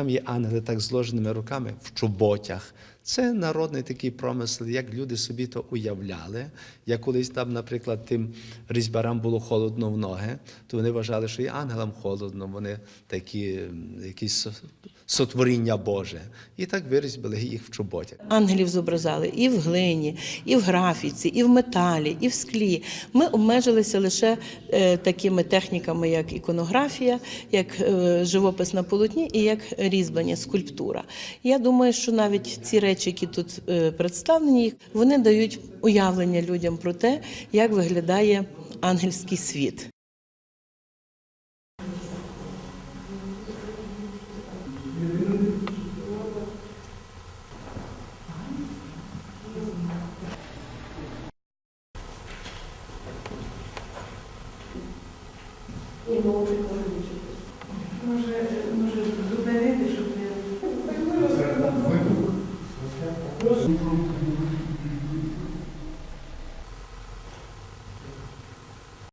Там є ангели так зложеними руками в чоботях. Це народний такий промисел, як люди собі то уявляли. Як колись там, наприклад, тим різьбарам було холодно в ноги, то вони вважали, що і ангелам холодно, вони такі якісь сотворіння Боже. І так вирізбили їх в чоботях. Ангелів зображали і в глині, і в графіці, і в металі, і в склі. Ми обмежилися лише е, такими техніками, як іконографія, як е, живопис на полотні і як різьблення, скульптура. Я думаю, що навіть ці речі, які тут е, представлені, вони дають уявлення людям про те, як виглядає ангельський світ. Може, може зупинити, щоб не вибух.